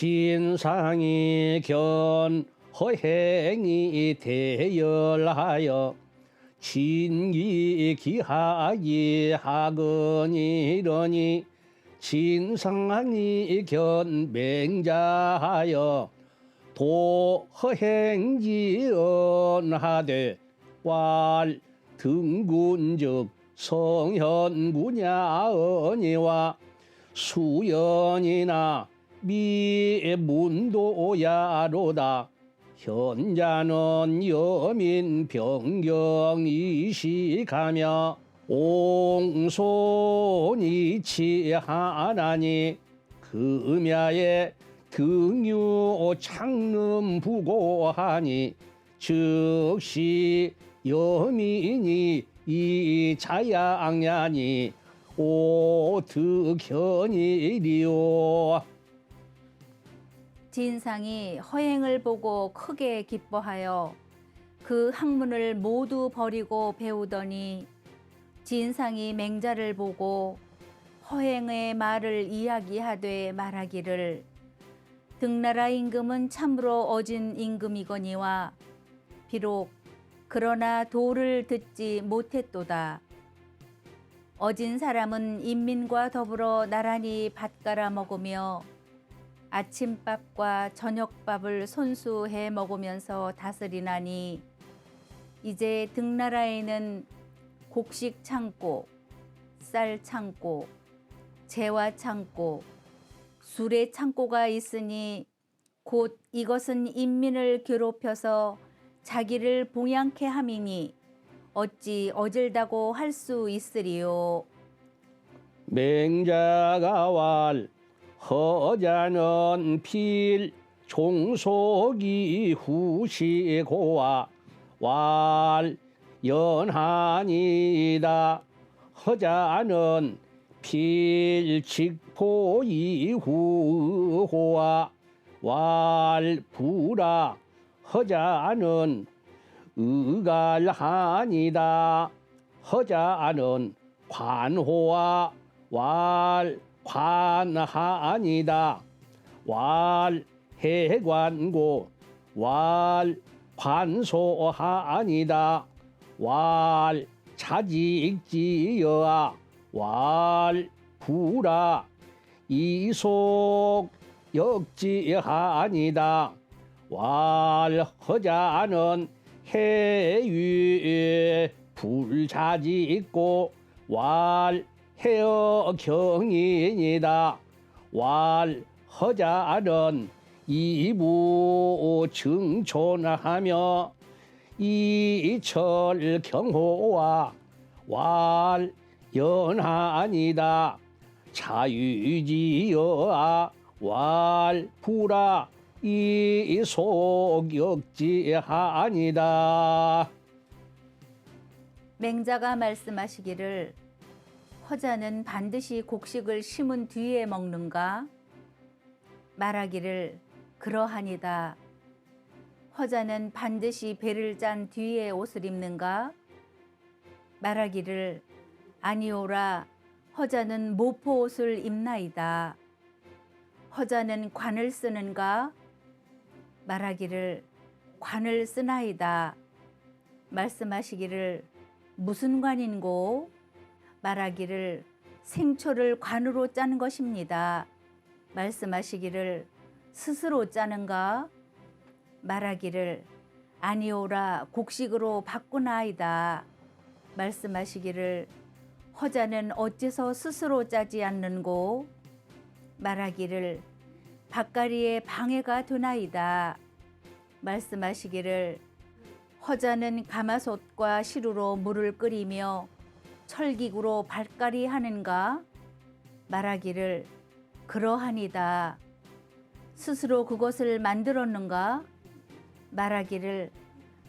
진상이 견 허행이 대열하여 진기 기하기 하거니러니 진상이 견 맹자하여 도허행지언하되 왈 등군즉 성현군야언이와 수연이나 미문도야로다. 현자는 여민 병경이시가며 옹손이치 하나니 금야에 등유 창름 부고하니 즉시 여민이 이 자양냐니 오득현이리요 진상이 허행을 보고 크게 기뻐하여 그 학문을 모두 버리고 배우더니 진상이 맹자를 보고 허행의 말을 이야기하되 말하기를 등나라 임금은 참으로 어진 임금이거니와 비록 그러나 도를 듣지 못했도다. 어진 사람은 인민과 더불어 나란히 밭 갈아 먹으며 아침밥과 저녁밥을 손수해 먹으면서 다스리나니 이제 등나라에는 곡식 창고, 쌀 창고, 재화 창고, 술의 창고가 있으니 곧 이것은 인민을 괴롭혀서 자기를 봉양케 함이니 어찌 어질다고 할 수 있으리요. 맹자가 왈 허자는 필 종속이 후시고와 왈 연하니다. 허자는 필직포 이후호와 왈 부라. 허자는 의갈하니다. 허자는 관호와 왈 관하니다. 왈 해관고 왈 관소하니다. 왈 차직지여아 왈 부라 이속 역지하니다. 왈 허자는 해위에 불자지 있고 왈 헤어 경인이다. 왈 허자는 이부 증촌하며 이철 경호와 왈 연하니다. 자유지여아 왈 부라 이 속역지하니다. 맹자가 말씀하시기를 허자는 반드시 곡식을 심은 뒤에 먹는가? 말하기를 그러하니다. 허자는 반드시 배를 짠 뒤에 옷을 입는가? 말하기를 아니오라. 허자는 모포 옷을 입나이다. 허자는 관을 쓰는가? 말하기를 관을 쓰나이다. 말씀하시기를 무슨 관인고? 말하기를 생초를 관으로 짜는 것입니다. 말씀하시기를 스스로 짜는가? 말하기를 아니오라 곡식으로 바꾸나이다. 말씀하시기를 허자는 어째서 스스로 짜지 않는고? 말하기를 밭가리에 방해가 되나이다. 말씀하시기를 허자는 가마솥과 시루로 물을 끓이며 철기구로 발가리 하는가? 말하기를 그러하니다. 스스로 그것을 만들었는가? 말하기를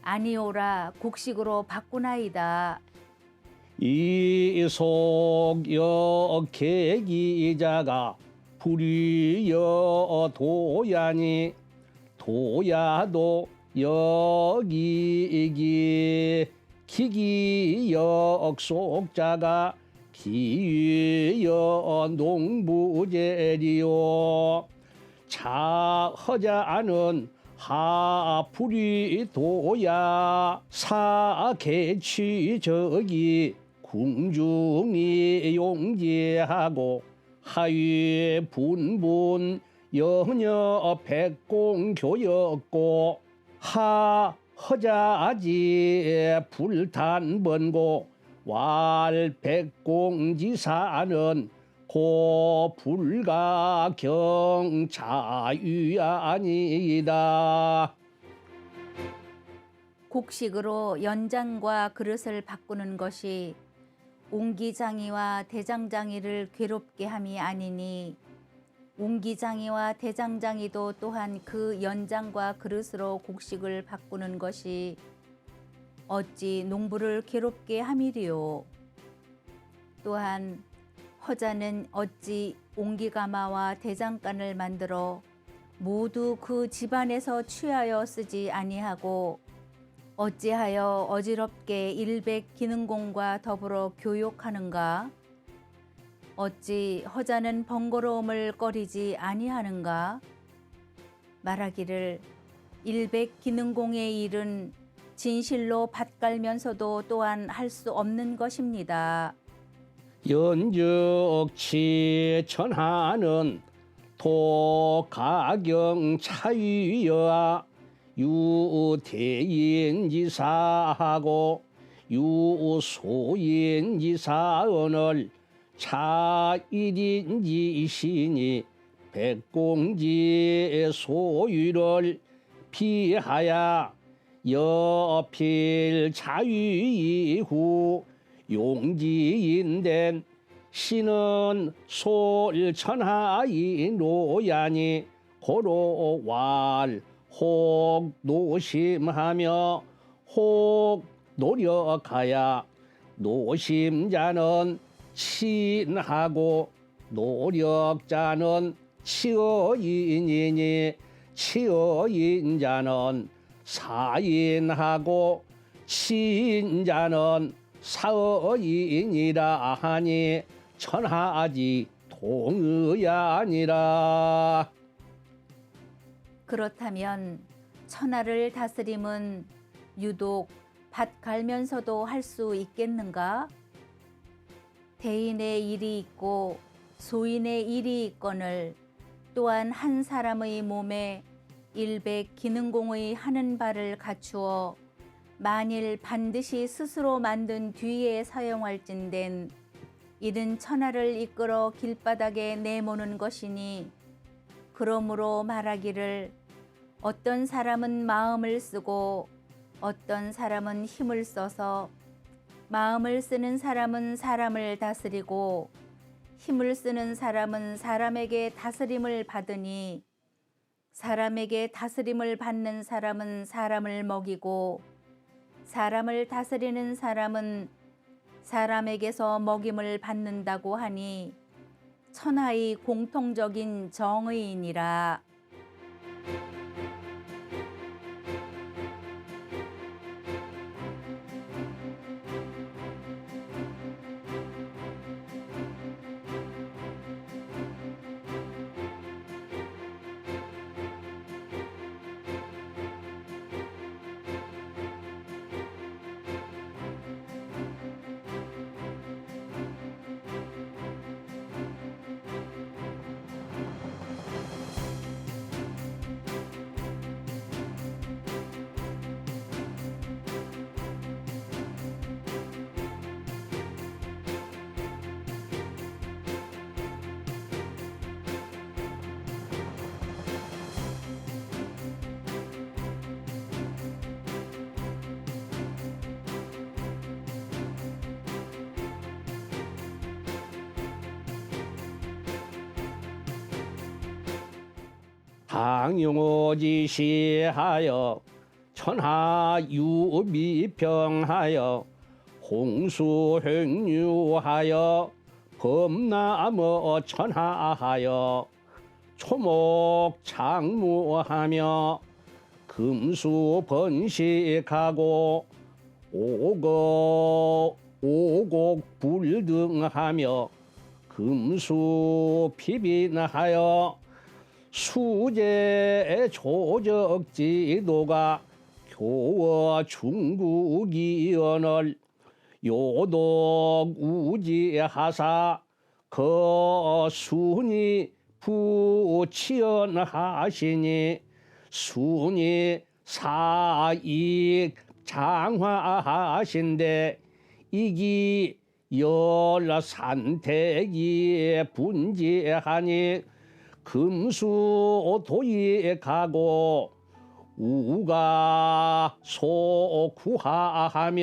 아니오라 곡식으로 바꾸나이다. 이속역계기자가 불이여 도야니 도야도 여기기 기기역 속자가 기유여 농부제리요. 자허자는 하풀이 도야 사개취적이 궁중이 용제하고 하위 분분 여녀 백공교였고 하 허자지 불탄번고 왈 백공지사는 고 불가경 자유아니다. 곡식으로 연장과 그릇을 바꾸는 것이 옹기장이와 대장장이를 괴롭게 함이 아니니 옹기장이와 대장장이도 또한 그 연장과 그릇으로 곡식을 바꾸는 것이 어찌 농부를 괴롭게 함이리요. 또한 허자는 어찌 옹기가마와 대장간을 만들어 모두 그 집안에서 취하여 쓰지 아니하고 어찌하여 어지럽게 일백 기능공과 더불어 교욕하는가? 어찌 허자는 번거로움을 꺼리지 아니하는가? 말하기를 일백 기능공의 일은 진실로 밭갈면서도 또한 할 수 없는 것입니다. 연적치 천하는 도가경 차유여아 유대인지사하고 유소인지사언을 차일인지시니 백공지 소유를 피하야 여필 자유이후 용지인된 신은 솔천하이 노야니 고로 왈 혹 노심하며 혹 노력하야 노심자는 친하고 노력자는 치어인이니 치어인자는 사인하고 친자는 사어인이라 하니 천하지 동의야 아니라 그렇다면 천하를 다스림은 유독 밭 갈면서도 할 수 있겠는가? 대인의 일이 있고 소인의 일이 있거늘 또한 한 사람의 몸에 일백 기능공의 하는 바를 갖추어 만일 반드시 스스로 만든 뒤에 사용할진된 이는 천하를 이끌어 길바닥에 내모는 것이니 그러므로 말하기를 어떤 사람은 마음을 쓰고 어떤 사람은 힘을 써서 마음을 쓰는 사람은 사람을 다스리고 힘을 쓰는 사람은 사람에게 다스림을 받으니 사람에게 다스림을 받는 사람은 사람을 먹이고 사람을 다스리는 사람은 사람에게서 먹임을 받는다고 하니 천하의 공통적인 정의이니라. 당용어지시하여 천하유미평하여 홍수행유하여 범나무 천하하여 초목창무하며 금수번식하고 오곡 오곡불등하며 금수피빈하여 수제 조적 지도가 교어 중국이언을 요독 우지 하사 거순이 부치언하시니 순이 사익 장화하신데 이기 열라 산택이 분지하니 금수 도에 가고 우가 소구하하며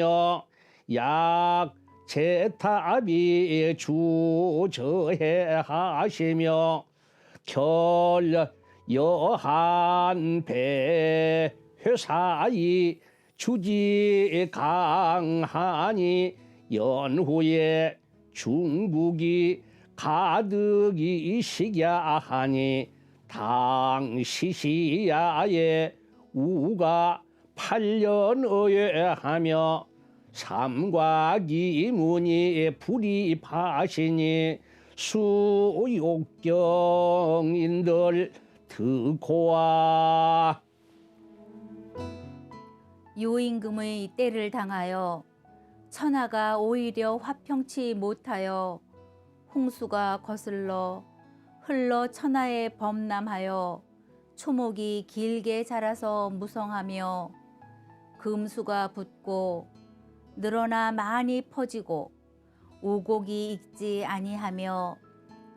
약 제탑이 주저해 하시며 결 여한 배 회사이 주지 강하니 연후에 중국이 가득이 식야 하니 당시시야에 우가 8년어에 하며 삼과기 문이 불이 파시니 수욕경인들 듣고와. 요임금의 때를 당하여 천하가 오히려 화평치 못하여 홍수가 거슬러 흘러 천하에 범람하여 초목이 길게 자라서 무성하며 금수가 붙고 늘어나 많이 퍼지고 오곡이 익지 아니하며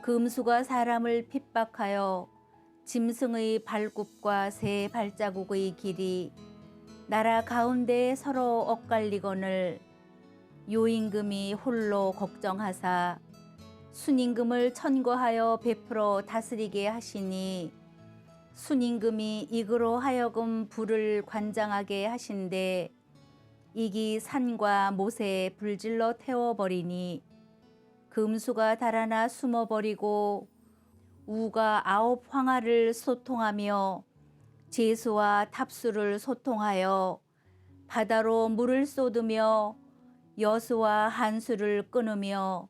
금수가 사람을 핍박하여 짐승의 발굽과 새 발자국의 길이 나라 가운데 서로 엇갈리거늘 요임금이 홀로 걱정하사 순임금을 천거하여 베풀어 다스리게 하시니 순임금이 이그로 하여금 불을 관장하게 하신데 이기 산과 못에 불질러 태워버리니 금수가 달아나 숨어버리고 우가 아홉 황하를 소통하며 제수와 탑수를 소통하여 바다로 물을 쏟으며 여수와 한수를 끊으며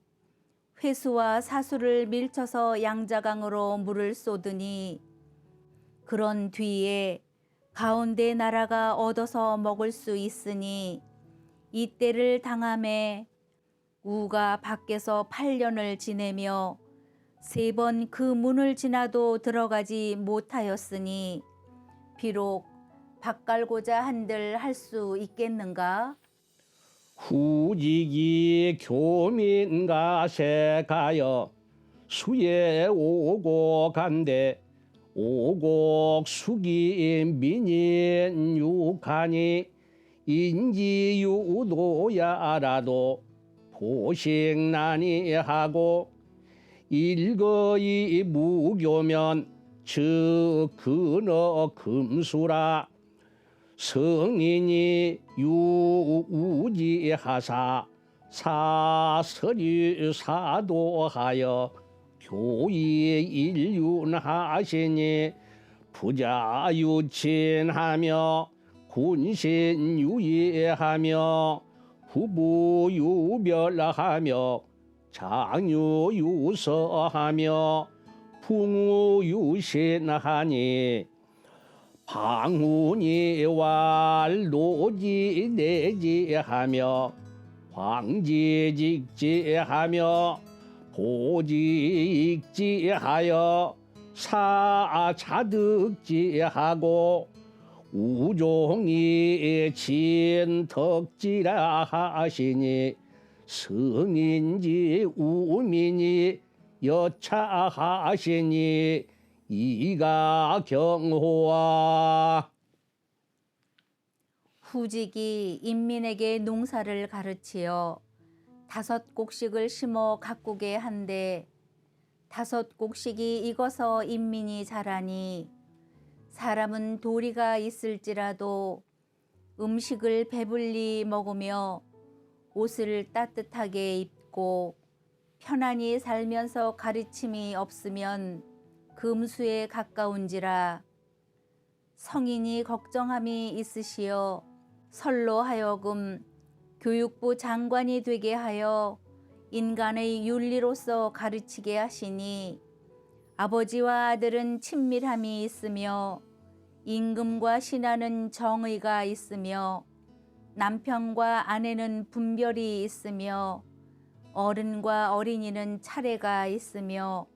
회수와 사수를 밀쳐서 양자강으로 물을 쏟으니 그런 뒤에 가운데 나라가 얻어서 먹을 수 있으니 이때를 당함에 우가 밖에서 8년을 지내며 세 번 그 문을 지나도 들어가지 못하였으니 비록 박 깔고자 한들 할 수 있겠는가? 후지기 교민가세 가여 수에 오고 간대. 오곡 수기 민인 육하니. 인지유도야라도 보식난이 하고 일거이 무교면 즉 근어 금수라 성인이 유우지하사 사설유 사도하여 교이 일륜하시니 부자유친하며 군신유예하며 후부유별하며 장유유서하며 풍우유신하니 방훈이 왈노지 내지하며 황지직지하며 보직지하여 사자득지하고 우종이 진덕지라 하시니 성인지 우민이 여차하시니 이가 경호와 후직이 인민에게 농사를 가르치어 다섯 곡식을 심어 가꾸게 한데 다섯 곡식이 익어서 인민이 자라니 사람은 도리가 있을지라도 음식을 배불리 먹으며 옷을 따뜻하게 입고 편안히 살면서 가르침이 없으면 금수에 가까운지라 성인이 걱정함이 있으시어 설로 하여금 교육부 장관이 되게 하여 인간의 윤리로서 가르치게 하시니 아버지와 아들은 친밀함이 있으며 임금과 신하는 정의가 있으며 남편과 아내는 분별이 있으며 어른과 어린이는 차례가 있으며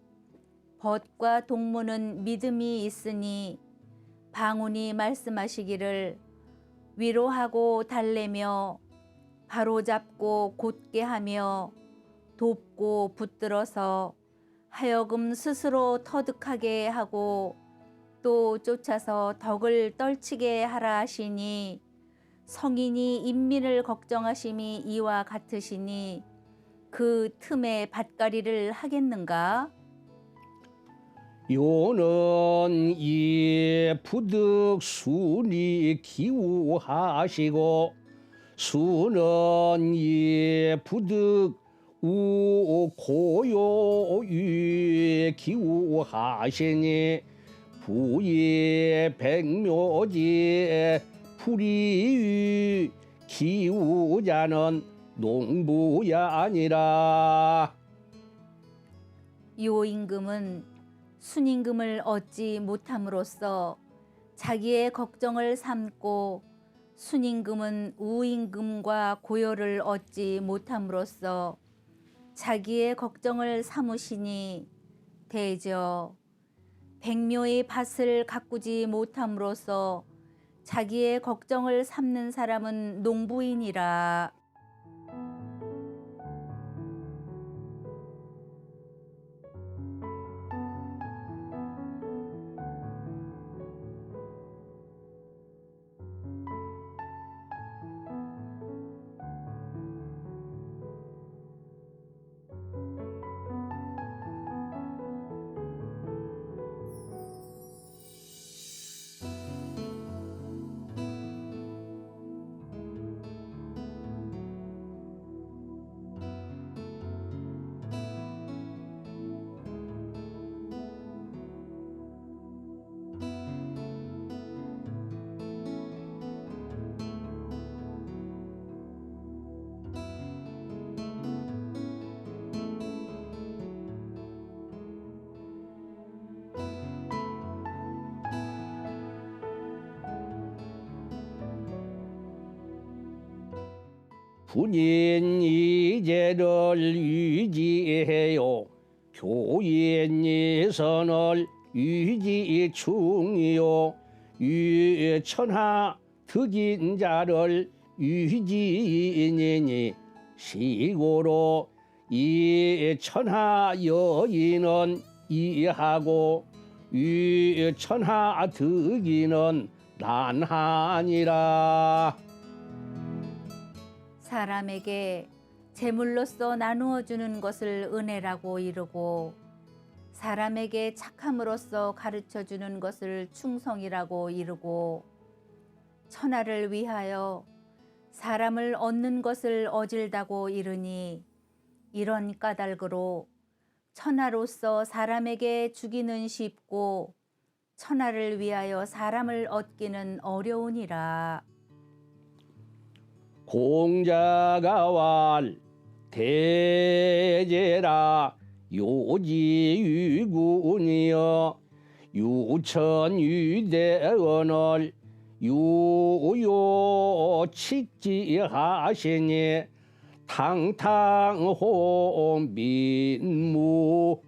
벗과 동무는 믿음이 있으니 방언이 말씀하시기를 위로하고 달래며 바로잡고 곧게 하며 돕고 붙들어서 하여금 스스로 터득하게 하고 또 쫓아서 덕을 떨치게 하라 하시니 성인이 인민을 걱정하심이 이와 같으시니 그 틈에 밭가리를 하겠는가? 요는 이 부득 순이 기우하시고 수는 이 부득 우 고요유 기우하시니 부의 백묘지 불이 기우자는 농부야 아니라. 요 임금은 순임금을 얻지 못함으로써 자기의 걱정을 삼고 순임금은 우임금과 고요를 얻지 못함으로써 자기의 걱정을 삼으시니 대저 백묘의 밭을 가꾸지 못함으로써 자기의 걱정을 삼는 사람은 농부이니라. 군인 이제를 유지해요. 교인 예선을 유지 중이요. 유천하 득인 자를 유지니니 시고로 이 천하 여인은 이하고 유천하 득인은 난하니라. 사람에게 재물로서 나누어 주는 것을 은혜라고 이르고 사람에게 착함으로써 가르쳐 주는 것을 충성이라고 이르고 천하를 위하여 사람을 얻는 것을 어질다고 이르니 이런 까닭으로 천하로서 사람에게 주기는 쉽고 천하를 위하여 사람을 얻기는 어려우니라. 공자가 왈 대제라 요지유군이여 유천유대언을 유요칙지하시니 탕탕호 민무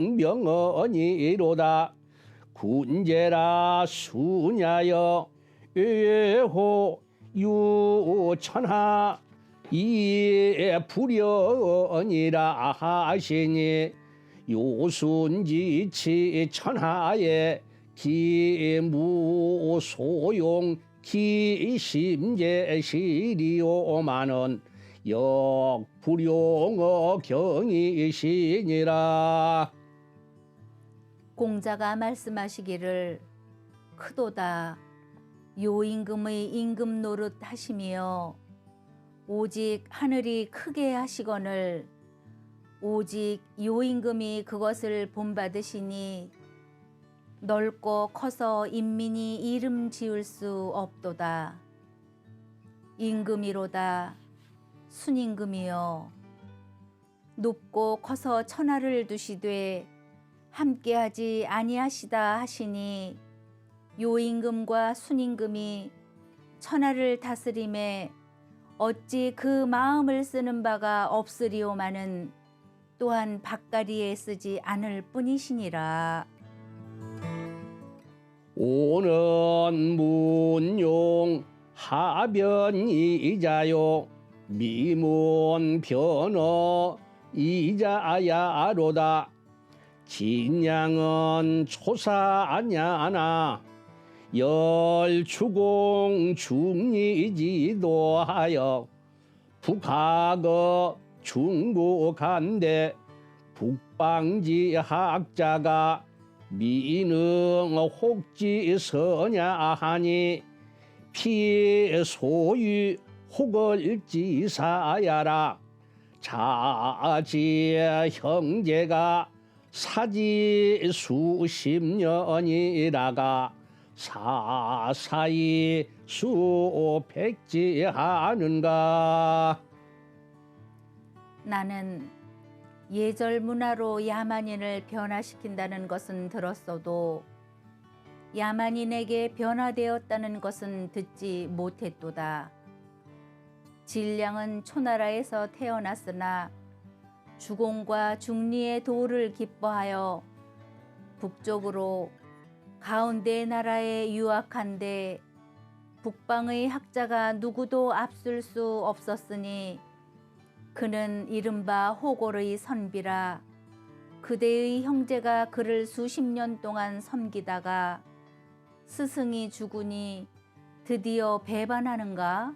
능명언이로다. 군제라 수냐여 예호 유천하 이 불연이라 하시니 요순지치 천하에 기무소용 기심제시리오마는 역불용어 경이시니라. 공자가 말씀하시기를 크도다 요 임금의 임금 노릇 하시며 오직 하늘이 크게 하시거늘 오직 요 임금이 그것을 본받으시니 넓고 커서 인민이 이름 지을 수 없도다. 임금이로다. 순임금이여 높고 커서 천하를 두시되 함께하지 아니하시다 하시니 요임금과 순임금이 천하를 다스림에 어찌 그 마음을 쓰는 바가 없으리오마는 또한 밭가리에 쓰지 않을 뿐이시니라. 오는 문용 하변이자요 미문 변어 이자야로다 진양은 초사냐나 열추공 중리지도 하여 북하거 중국한데 북방지 학자가 미능 혹지 서냐하니 피해 소유 혹을지사야라. 자지 형제가 사지 수십 년이라가 사사이 수백지 하는가 나는 예절 문화로 야만인을 변화시킨다는 것은 들었어도 야만인에게 변화되었다는 것은 듣지 못했도다. 진량은 초나라에서 태어났으나 주공과 중리의 도를 기뻐하여 북쪽으로 가운데 나라에 유학한데 북방의 학자가 누구도 앞설 수 없었으니 그는 이른바 호골의 선비라 그대의 형제가 그를 수십 년 동안 섬기다가 스승이 죽으니 드디어 배반하는가?